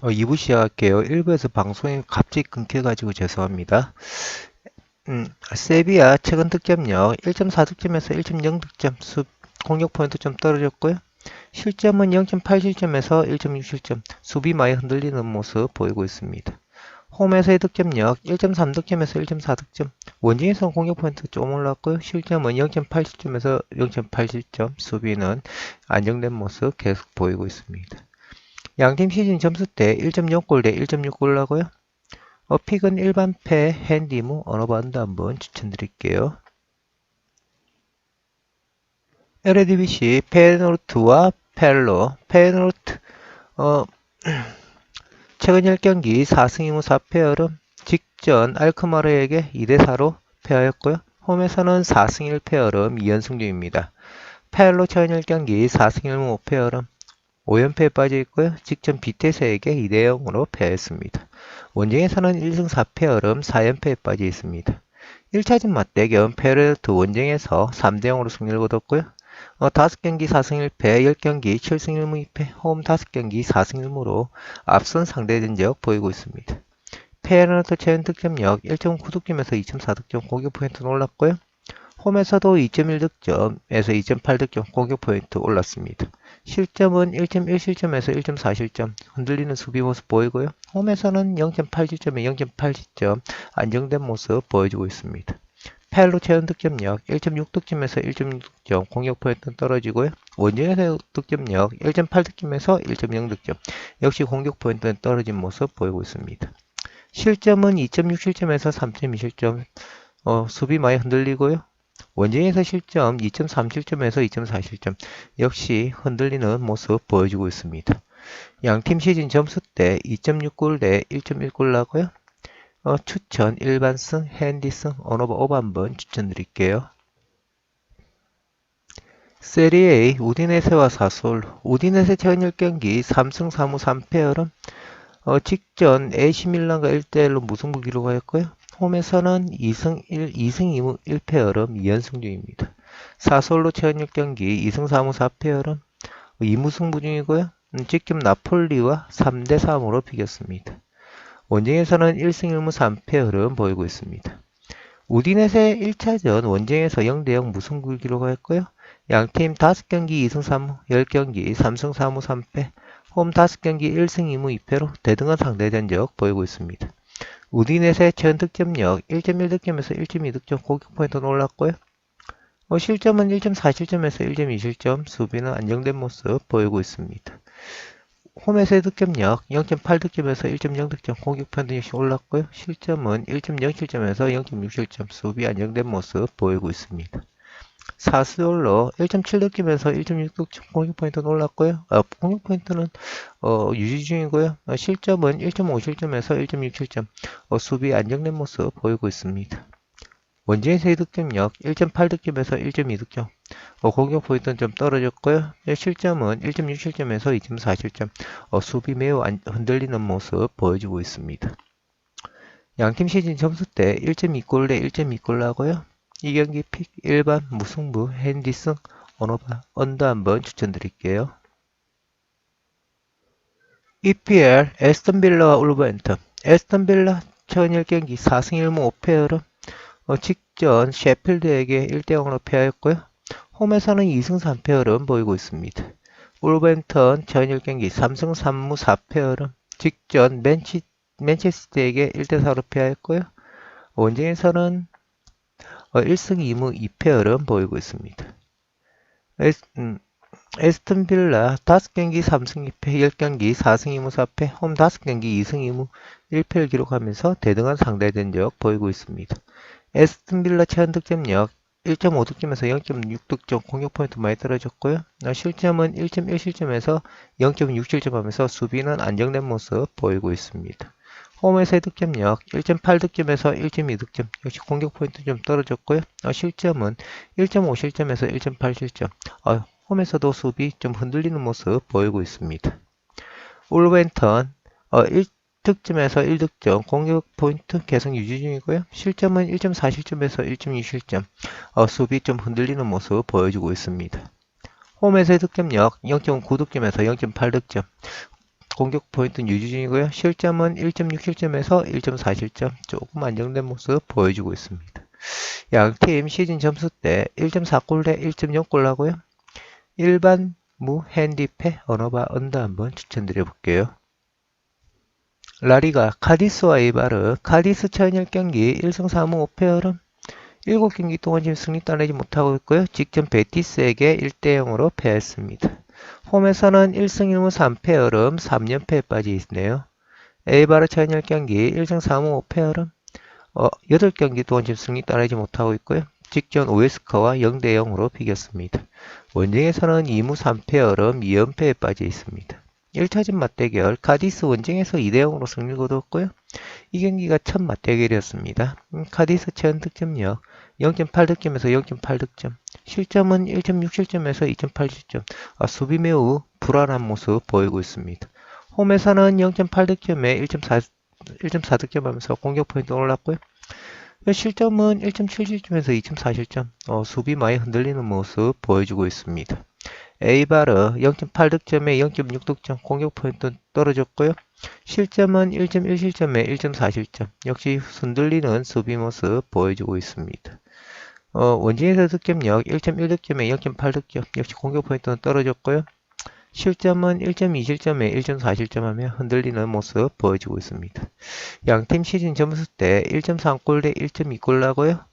어, 2부 시작할게요. 1부에서 방송이 갑자기 끊겨가지고 죄송합니다. 음, 세비야 최근 득점력 1.4 득점에서 1.0 득점, 수, 공격 포인트 좀 떨어졌고요. 실점은 0.8 실점에서 1.6 실점, 수비 많이 흔들리는 모습 보이고 있습니다. 홈에서의 득점력 1.3 득점에서 1.4 득점, 원정에서 공격 포인트 좀 올랐고요. 실점은 0.8 실점에서 0.8 실점, 수비는 안정된 모습 계속 보이고 있습니다. 양팀 시즌 점수 때 1.0골 대 1.6골 나고요. 어, 픽은 일반 패, 핸디무, 언어반드 한번 추천드릴게요. LADBC 페노르트와 펠로, 페노르트, 어, 최근 10경기 4승 2무 4패열음 직전 알크마르에게 2대4로 패하였고요. 홈에서는 4승 1패열음 2연승 중입니다. 펠로 최근 10경기 4승 1무 5패열음 5연패에 빠져 있고요. 직전 비테스에게 2대 0으로 패했습니다. 원정에서는 1승 4패 얼음 4연패에 빠져 있습니다. 1차전 맞대결 페르트 원정에서 3대 0으로 승리를 거뒀고요. 어, 5경기 4승 1패, 10경기 7승 1무 2패, 홈 5경기 4승 1무로 앞선 상대 전적 보이고 있습니다. 페르트 최근 득점력 1.9득점에서 2.4득점 공격 포인트는 올랐고요. 홈에서도 2.1득점에서 2.8득점 공격 포인트 올랐습니다. 실점은 1.1실점에서 1.4실점 흔들리는 수비 모습 보이고요. 홈에서는 0.8실점에 0.8실점 안정된 모습 보여주고 있습니다. 펠로 체온 득점력 1.6득점에서 1.6득점 공격 포인트는 떨어지고요. 원정에서 득점력 1.8득점에서 1.0득점 역시 공격 포인트는 떨어진 모습 보이고 있습니다. 실점은 2.6실점에서 3.2실점 어, 수비 많이 흔들리고요. 원정에서 실점 2.3실점에서 2.4실점 역시 흔들리는 모습 보여주고 있습니다. 양팀 시즌 점수 때 2.6골 대 1.1골 나고요. 어, 추천 일반승, 핸디승, 언어버 오버 한번 추천드릴게요. 세리에 우디네세와 사솔 우디네세 최근 10경기 3승 3무 3패열은 어, 직전 AC 밀란과 1대1로 무승부 기록하였고요. 홈에서는 2승 1, 2승 2무 1패열음 2연승 중입니다. 사솔로 최근 6경기 2승 4무 4패열음 2무승부 중이고요. 음, 직접 나폴리와 3대 3으로 비겼습니다. 원정에서는 1승 1무 3패열음 보이고 있습니다. 우디넷의 1차전 원정에서 0대0 무승부 기록하였고요. 양팀 5경기 2승 3무, 10경기 3승 4무 3패, 홈 5경기 1승 2무 2패로 대등한 상대 전적 보이고 있습니다. 우디넷의 전 득점력 1.1 득점에서 1.2 득점 공격 포인트는 올랐고요. 어, 실점은 1.4실점에서 1.2실점 수비는 안정된 모습 보이고 있습니다. 홈에서의 득점력 0.8 득점에서 1.0 득점 공격 포인트 역시 올랐고요. 실점은 1.0실점에서 0.6실점 수비 안정된 모습 보이고 있습니다. 사스올로 1.7득점에서 1.6득점 공격 포인트는 올랐고요. 어, 공격 포인트는 어, 유지 중이고요. 어, 실점은 1.5실점에서 1.6실점 어, 수비 안정된 모습 보이고 있습니다. 원진의 득점력 1.8득점에서 1.2득점 어, 공격 포인트는 좀 떨어졌고요. 네, 실점은 1.6실점에서 2.4실점 어, 수비 매우 안, 흔들리는 모습 보여주고 있습니다. 양팀 시즌 점수 때 1.2골 대 1.2골 나고요. 이 경기 픽 일반 무승부 핸디슨 언어바 언더 한번 추천드릴게요. EPL 에스턴 빌라와 울버햄턴 에스턴 빌라 천 1 경기 4승 1무 5패열은 어, 직전 셰필드에게 1대 0으로 패하였고요. 홈에서는 2승 3패열은 보이고 있습니다. 울버햄턴 천 1경기 3승 3무 4패열은 직전 맨치, 맨체스터에게 1대 4로 패하였고요. 원정에서는 어, 1승 2무 2패열은 보이고 있습니다. 에스, 음, 에스턴 빌라 5경기 3승 2패, 10경기 4승 2무 4패, 홈 5경기 2승 2무 1패를 기록하면서 대등한 상대 전적 보이고 있습니다. 에스턴 빌라 최한 득점력 1.5득점에서 0.6득점 공격 포인트 많이 떨어졌고요. 어, 실점은 1.1실점에서 0.6실점 하면서 수비는 안정된 모습 보이고 있습니다. 홈에서 의 득점력 1.8득점에서 1.2득점 역시 공격 포인트 좀 떨어졌고요. 어, 실점은 1.5실점에서 1.8실점 어, 홈에서도 수비 좀 흔들리는 모습 보이고 있습니다. 울벤턴 어, 1득점에서 1득점 공격 포인트 계속 유지 중이고요. 실점은 1.4실점에서 1.2실점 어, 수비 좀 흔들리는 모습 보여주고 있습니다. 홈에서의 득점력 0.9득점에서 0.8득점 공격 포인트는 유지 중이고요. 실점은 1.6 실점에서 1.4 실점 조금 안정된 모습 보여주고 있습니다. 양팀 시즌 점수 때 1.4골 대 1.0골 하고요. 일반 무 핸디패 언어바 언더 한번 추천드려 볼게요. 라리가 카디스와 이바르 카디스 천일 경기 1승 3무 5패열은 7경기 동안 지금 승리 따내지 못하고 있고요. 직전 베티스에게 1대0으로 패했습니다. 홈에서는 1승 1무 3패열음 3연패에 빠져 있네요. 에이바르 천일 경기 1승 3무 5패열음 어, 8경기 동안 지금 승리 따내지 못하고 있고요. 직전 오에스카와 0대0으로 비겼습니다. 원정에서는 2무 3패열음 2연패에 빠져 있습니다. 1차전 맞대결 카디스 원정에서 2대0으로 승리를 거뒀고요. 이 경기가 첫 맞대결이었습니다. 음, 카디스 체현 득점력 0.8득점에서 0.8득점 실점은 1.6 실점에서 2.8 실점 아, 수비 매우 불안한 모습 보이고 있습니다. 홈에서는 0.8득점에 1.4 1.4득점 하면서 공격 포인트 올랐고요. 실점은 1.7실점에서 2.4실점 어, 수비 많이 흔들리는 모습 보여주고 있습니다. 에이바르 0.8득점에 0.6득점 공격 포인트 떨어졌고요. 실점은 1.1실점에 1.4실점 역시 흔들리는 수비 모습 보여주고 있습니다. 어, 원진에서 득점력 1.1득점에 0.8득점 역시 공격 포인트는 떨어졌고요. 실점은 1.2실점에 1.4실점 하며 흔들리는 모습 보여주고 있습니다. 양팀 시즌 점수 때 1.3골 대 1.2골 나고요.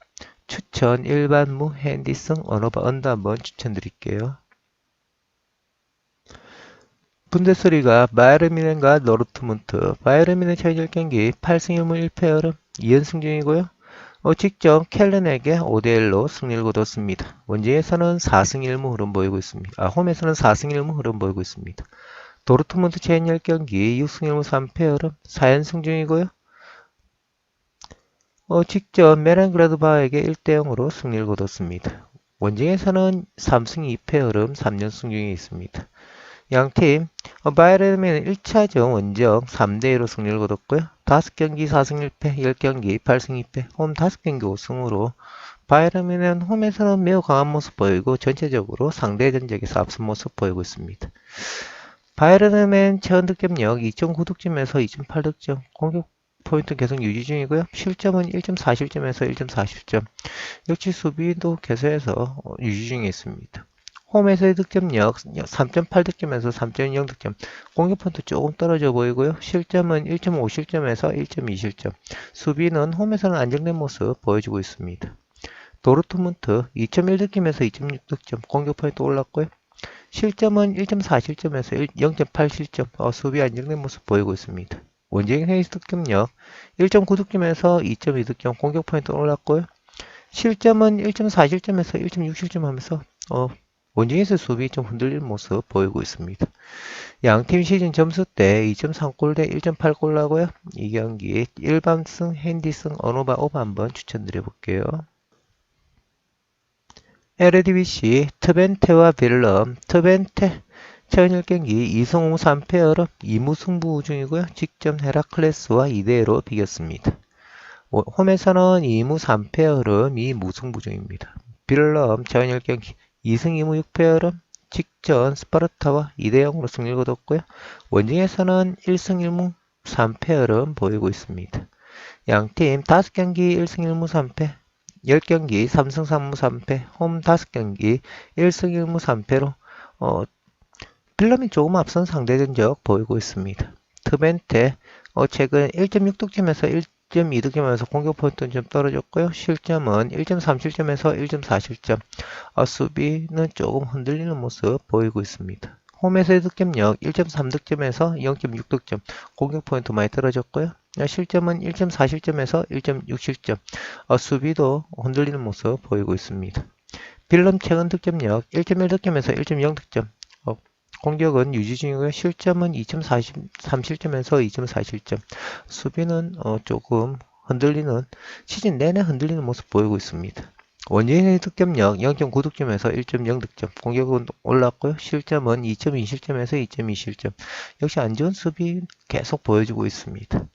추천 일반무 핸디성 언어바 언더 한번 추천드릴게요. 분데스리가 바이에른뮌헨과 노르트문트 바이에른뮌헨 최전 경기 8승 1무 1패열은 2연승 중이고요. 어, 직접 켈른에게 5대1로 승리를 거뒀습니다. 원지에서는 4승 1무 흐름 보이고 있습니다. 아, 홈에서는 4승 1무 흐름 보이고 있습니다. 도르트문트 최전 경기 6승 1무 3패열은 4연승 중이고요. 어, 직접 메렌그라드바에게 1대0으로 승리를 거뒀습니다. 원정에서는 3승 2패 흐름 3연승 중에 있습니다. 양팀 어, 바이에른은 1차전 원정 3대2로 승리를 거뒀고요. 5경기 4승 1패, 10경기 8승 2패, 홈 5경기 5승으로 바이에른은 홈에서는 매우 강한 모습 보이고 전체적으로 상대 전적에서 앞선 모습 보이고 있습니다. 바이에른은 체원 득점력 2.9득점에서 2.8득점, 공격 포인트 계속 유지 중이고요. 실점은 1.4실점에서 1.4실점. 역시 수비도 계속해서 어, 유지 중에 있습니다. 홈에서의 득점력 3.8 득점에서 3.0 득점 공격 포인트 조금 떨어져 보이고요. 실점은 1.5 실점에서 1.2 실점 수비는 홈에서는 안정된 모습 보여주고 있습니다. 도르트문트 2.1 득점에서 2.6 득점 공격 포인트 올랐고요. 실점은 1.4 실점에서 0.8 실점 어, 수비 안정된 모습 보이고 있습니다. 원정인 헤이스 득점력 1.9 득점에서 2.2 득점 공격 포인트 올랐고요. 실점은 1.4 실점에서 1.6 실점 하면서 어, 원정에서 수비 좀 흔들리는 모습 보이고 있습니다. 양팀 시즌 점수 때 2.3골 대 1.8골 나고요. 이 경기 일반승, 핸디승, 언어바 오바 한번 추천드려 볼게요. LADBC 트벤테와 빌럼 트벤테 최근 1경기 2승 5무 3패여로 2무 승부 중이고요. 직접 헤라클레스와 2대1로 비겼습니다. 홈에서는 2무 3패 흐름이 무승부 중입니다. 빌럼 최근 1경기 2승 2무 6패 흐름 직전 스파르타와 2대0으로 승리를 거뒀고요. 원정에서는 1승 1무 3패 흐름 보이고 있습니다. 양팀 5경기 1승 1무 3패 10경기 3승 3무 3패 홈 5경기 1승 1무 3패로 어, 필름이 조금 앞선 상대 전적 보이고 있습니다. 트벤테 어, 최근 1.6득점에서 1.2득점에서 공격 포인트는 좀 떨어졌고요. 실점은 1.3 실점에서 1.4 실점 어, 수비는 조금 흔들리는 모습 보이고 있습니다. 홈에서 의 득점력 1.3 득점에서 0.6 득점 공격 포인트 많이 떨어졌고요. 실점은 1.4 실점에서 1.6 실점 어, 수비도 흔들리는 모습 보이고 있습니다. 빌럼 최근 득점력 1.1 득점에서 1.0 득점 공격은 유지 중이고요. 실점은 2.43실점에서 2.4실점. 수비는 어, 조금 흔들리는 시즌 내내 흔들리는 모습 보이고 있습니다. 원진의 득점력 0.9득점에서 1.0 득점, 공격은 올랐고요. 실점은 2.2실점에서 2.2실점. 역시 안 좋은 수비 계속 보여주고 있습니다.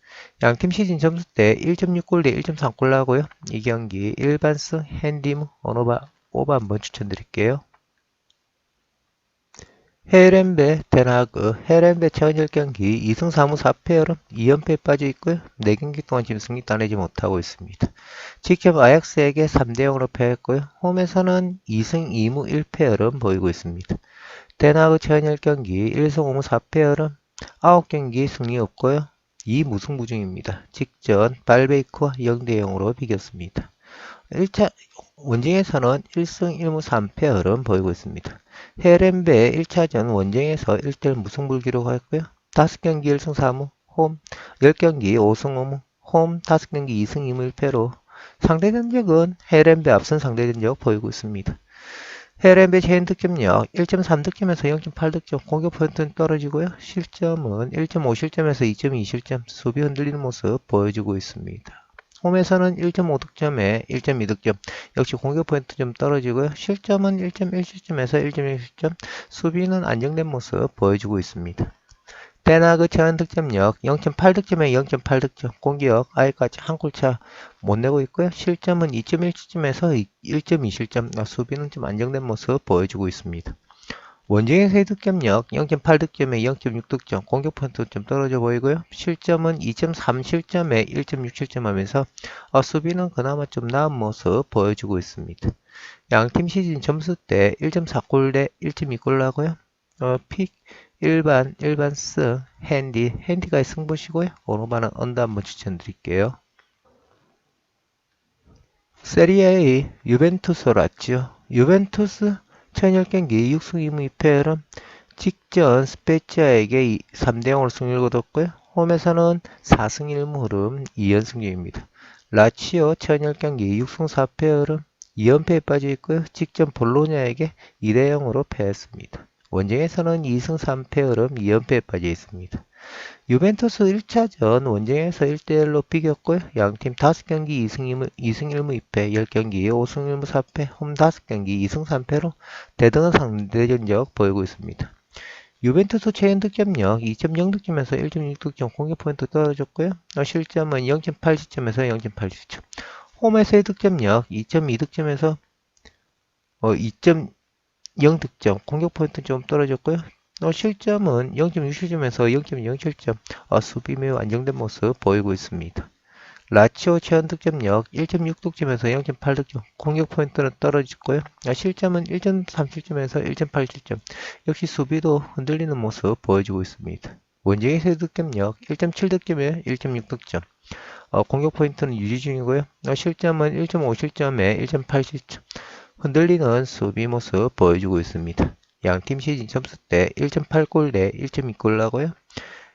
양팀 시즌 점수 때 1.6골 대 1.3골 나고요. 이 경기 일반승 핸디무 언어바 오바 한번 추천드릴게요. 헤렌베 데나그 헤렌베 천일 경기 2승 3무 4패열은 2연패에 빠져 있고요. 4경기 동안 승리 따내지 못하고 있습니다. 직접 아약스에게 3대 0으로 패했고요. 홈에서는 2승 2무 1패열은 보이고 있습니다. 데나그 천일 경기 1승 5무 4패열은 9경기 승리 없고요. 2무승부 중입니다. 직전 발베이크와 0대 0으로 비겼습니다. 1차 원정에서는 1승 1무 3패열은 보이고 있습니다. 헤렌베 1차전 원정에서 1대1 무승부를 기록하였고요. 5경기 1승 3무, 홈 10경기 5승 5무, 홈 5경기 2승 2무 1패로 상대 전적은 헤렌베 앞선 상대 전적 보이고 있습니다. 헤렌베 체인 득점력 1.3 득점에서 0.8 득점, 공격 포인트는 떨어지고요. 실점은 1.5 실점에서 2.2 실점, 수비 흔들리는 모습 보여주고 있습니다. 홈에서는 1.5득점에 1.2득점, 역시 공격 포인트 좀 떨어지고요. 실점은 1.1실점에서 1.1실점, 수비는 안정된 모습 보여주고 있습니다. 데나그 제한 득점력 0.8득점에 0.8득점, 공격 아예까지 한 골차 못 내고 있고요. 실점은 2.1실점에서 1.2실점, 수비는 좀 안정된 모습 보여주고 있습니다. 원정에서의 득점력 0.8득점에 0.6득점, 공격 포인트 좀 떨어져 보이고요. 실점은 2.3실점에 1.6실점 하면서 어, 수비는 그나마 좀 나은 모습 보여주고 있습니다. 양팀 시즌 점수 때 1.4골 대 1.2골 나고요. 어, 픽 일반, 일반 스, 핸디, 핸디가 승부시고요. 오르바는 언더 한번 추천드릴게요. 세리에의 유벤투스 라지오 유벤투스 1010경기 6승 2무 2패는 직전 스페치아에게 3대 0으로 승리를 거뒀고요. 홈에서는 4승 1무 흐름 2연승 중입니다. 라치오 1010경기 6승 4패 흐름 2연패에 빠져 있고요. 직전 볼로냐에게 2대 0으로 패했습니다. 원정에서는 2승 3패 흐름 2연패에 빠져 있습니다. 유벤투스 1차전 원정에서 1대1로 비겼고요. 양팀 5경기 2승 1무, 2승 1무 2패, 10경기 5승 1무 4패, 홈 5경기 2승 3패로 대등한 상대 전적 보이고 있습니다. 유벤투스 체인 득점력 2.0 득점에서 1.6 득점 공격 포인트 떨어졌고요. 실점은 0.8 시점에서 0.8 시점. 홈에서의 득점력 2.2 득점에서 어, 2.0 득점 공격 포인트 좀 떨어졌고요. 어, 실점은 0.6실점에서 0.0실점 어, 수비 매우 안정된 모습 보이고 있습니다. 라치오 체현 득점력 1.6득점에서 0.8득점 공격 포인트는 떨어지고요. 아, 실점은 1.3실점에서 1.8실점 역시 수비도 흔들리는 모습 보여주고 있습니다. 원정에서의 득점력 1.7득점에 1.6득점 어, 공격 포인트는 유지 중이고요. 어, 실점은 1.5실점에 1.8실점 흔들리는 수비 모습 보여주고 있습니다. 양팀 시즌 점수 때 1.8골 대 1.2골 나고요.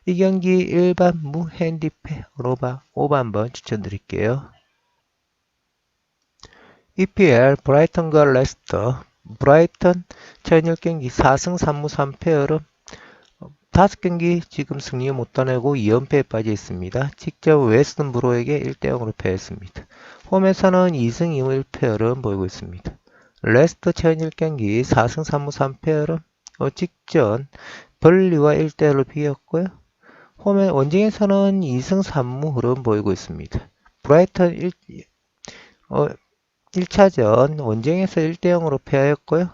이 경기 일반 무 핸디패 로바 오바 한번 추천드릴게요. EPL 브라이턴과 레스터 브라이턴 전일 경기 4승 3무 3패여로 5경기 지금 승리 못 따내고 2연패에 빠져 있습니다. 직접 웨스턴 브로에게 1대0으로 패했습니다. 홈에서는 2승 2무 1패여로 보이고 있습니다. 레스터 체현 1경기 4승 3무 3패로 어, 직전 벌리와 1대1로 비겼고요. 홈에 원정에서는 2승 3무 흐름 보이고 있습니다. 브라이턴 1, 어, 1차전 원정에서 1대0으로 패하였고요.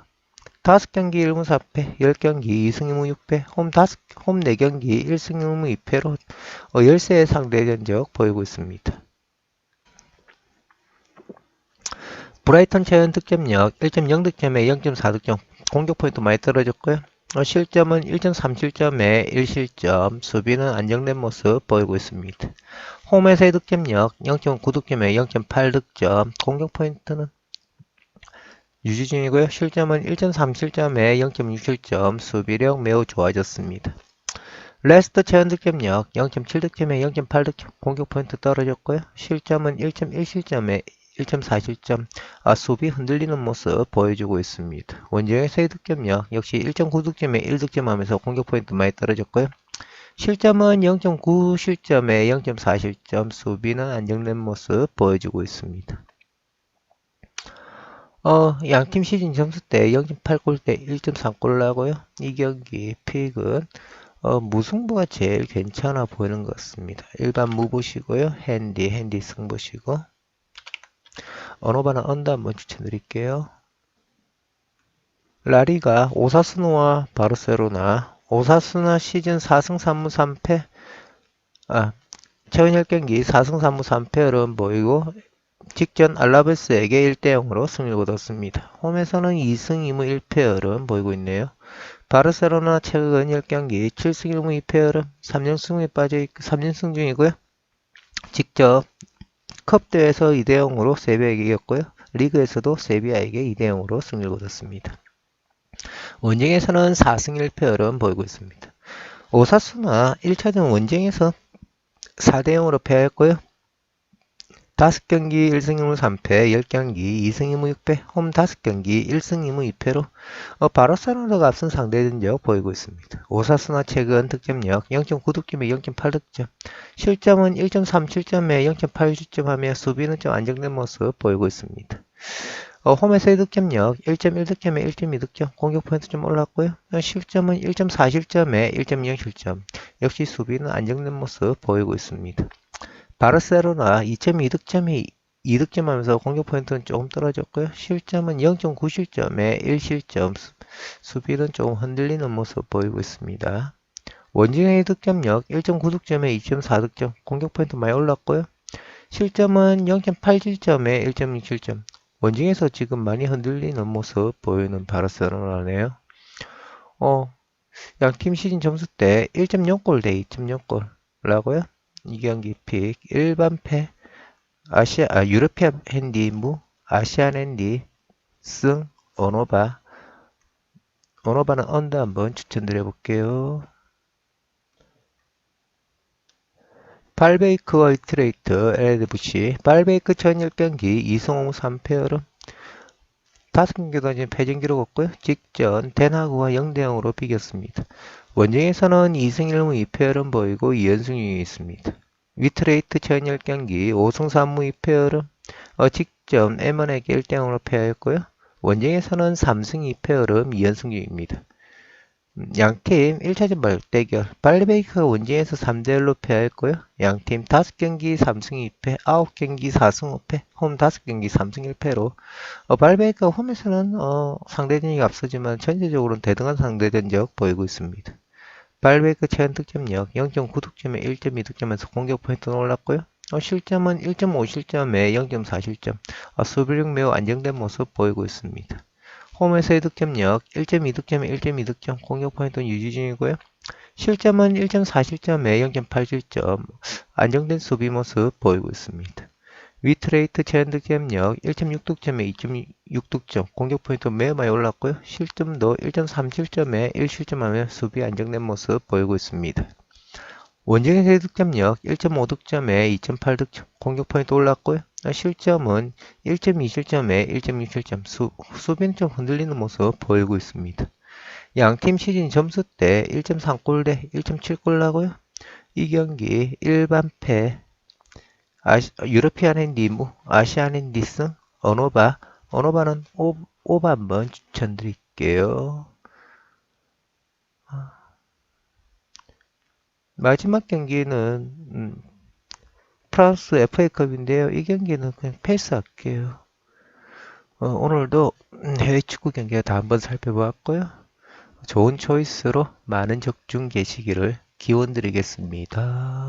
5경기 1무 4패, 10경기 2승 2무 6패, 홈, 5, 홈 4경기 1승 1무 2패로 어, 10세의 상대 전적 보이고 있습니다. 브라이턴 체현 득점력 1.0 득점에 0.4 득점 공격 포인트 많이 떨어졌고요. 어, 실점은 1.3실점에 1실점 수비는 안정된 모습 보이고 있습니다. 홈에서의 득점력 0.9 득점에 0.8 득점 공격 포인트는 유지 중이고요. 실점은 1.3실점에 0.6실점 수비력 매우 좋아졌습니다. 레스터 체현 득점력 0.7 득점에 0.8 득점 공격 포인트 떨어졌고요. 실점은 1.1 실점에 1.4실점 아, 수비 흔들리는 모습 보여주고 있습니다. 원정에서의 득점력 역시 1.9득점에 1득점 하면서 공격 포인트 많이 떨어졌고요. 실점은 0.9 실점에 0.4 실점 수비는 안정된 모습 보여주고 있습니다. 어, 양팀 시즌 점수 때 0.8골 대 1.3골 나고요. 이 경기 픽은 어, 무승부가 제일 괜찮아 보이는 것 같습니다. 일반 무 보시고요. 핸디, 핸디 승 보시고 언어반은 언더 한번 추천드릴게요. 라리가 오사스노와 바르셀로나 오사스나 시즌 4승 3무 3패 아 최근 10경기 4승 3무 3패를 보이고 직전 알라베스에게 1대 0으로 승리를 거뒀습니다. 홈에서는 2승 2무 1패열은 보이고 있네요. 바르셀로나 최근 10경기 7승 1무 2패열은 3연승에 빠져 있, 3연승 중이고요. 직접 컵 대회에서 2대 0으로 세비야에게 이겼고요. 리그에서도 세비야에게 2대 0으로 승리를 거뒀습니다. 원정에서는 4승 1패열은 보이고 있습니다. 오사수나 1차전 원정에서 4대 0으로 패했고요. 5경기 1승 2무 3패, 10경기 2승 2무 6패, 홈 5경기 1승 2무 2패로 어, 바르셀로나가 앞선 상대 전적 보이고 있습니다. 오사스나 최근 득점력 0.9득점에 0.8득점, 실점은 1.37점에 0.8득점하며 수비는 좀 안정된 모습 보이고 있습니다. 어, 홈에서의 득점력 1.1득점에 1.2득점, 공격 포인트 좀 올랐고요. 어, 실점은 1.4실점에 1.0실점, 역시 수비는 안정된 모습 보이고 있습니다. 바르셀로나 2.2득점이 2득점 하면서 공격 포인트는 조금 떨어졌고요. 실점은 0.9실점에 1실점, 수비는 조금 흔들리는 모습 보이고 있습니다. 원정의 득점력 1.9득점에 2.4득점, 공격 포인트 많이 올랐고요. 실점은 0.87점에 1.67점. 원정에서 지금 많이 흔들리는 모습 보이는 바르셀로나네요. 어, 양팀 시즌 점수 때 1.0골 대 2.0골 라고요? 이 경기 픽. 일반 패. 아시아 아, 유러피안 핸디 무. 아시안 핸디 승. 언어바. 언어바는 언더 한번 추천드려 볼게요. 발베이크와 이트레이트 LDFC 발베이크 전 1경기 2승 3패열은 다섯 경기도 이제 패전 기록 없고요. 직전 데나그와 0대 0으로 비겼습니다. 원정에서는 2승 1무 2패열은 보이고 2연승 중에 있습니다. 위트레이트 전 10경기 5승 3무 2패열은 어, 직전 M1에게 1대 0으로 패하였고요. 원정에서는 3승 2패열은 2연승 중입니다. 양팀 1차전 발대결 발리베이크가 원정에서 3대1로 패하였고요. 양팀 5경기 3승 2패, 9경기 4승 5패, 홈 5경기 3승 1패로 어, 발리베이크가 홈에서는 어, 상대전이 앞서지만 전체적으로는 대등한 상대전적 보이고 있습니다. 발베이크 최연 득점력 0.9득점에 1.2득점에서 공격 포인트는 올랐고요. 어, 실점은 1.5 실점에 0.4 실점, 어, 수비력 매우 안정된 모습 보이고 있습니다. 홈에서의 득점력 1.2 득점에 1.2 득점, 공격 포인트는 유지 중이고요. 실점은 1.4 실점에 0.8 실점, 안정된 수비 모습 보이고 있습니다. 위트레이트 제한 득점력 1.6득점에 2.6득점, 공격 포인트 매우 많이 올랐고요. 실점도 1.37점에 1실점하며 수비 안정된 모습 보이고 있습니다. 원정에서의 득점력 1.5득점에 2.8득점, 공격 포인트 올랐고요. 실점은 1.2실점에 1.6실점, 수, 수비는 좀 흔들리는 모습 보이고 있습니다. 양팀 시즌 점수 때 1.3골 대 1.7골 나고요. 이 경기 일반 패, 아시, 유러피안 핸디무, 아시안 핸디승, 언어바, 언어바는 오, 오바 한번 추천드릴게요. 마지막 경기는 음, 프랑스 FA컵인데요. 이 경기는 그냥 패스할게요. 어, 오늘도 해외 축구 경기 다 한번 살펴보았고요. 좋은 초이스로 많은 적중 계시기를 기원 드리겠습니다.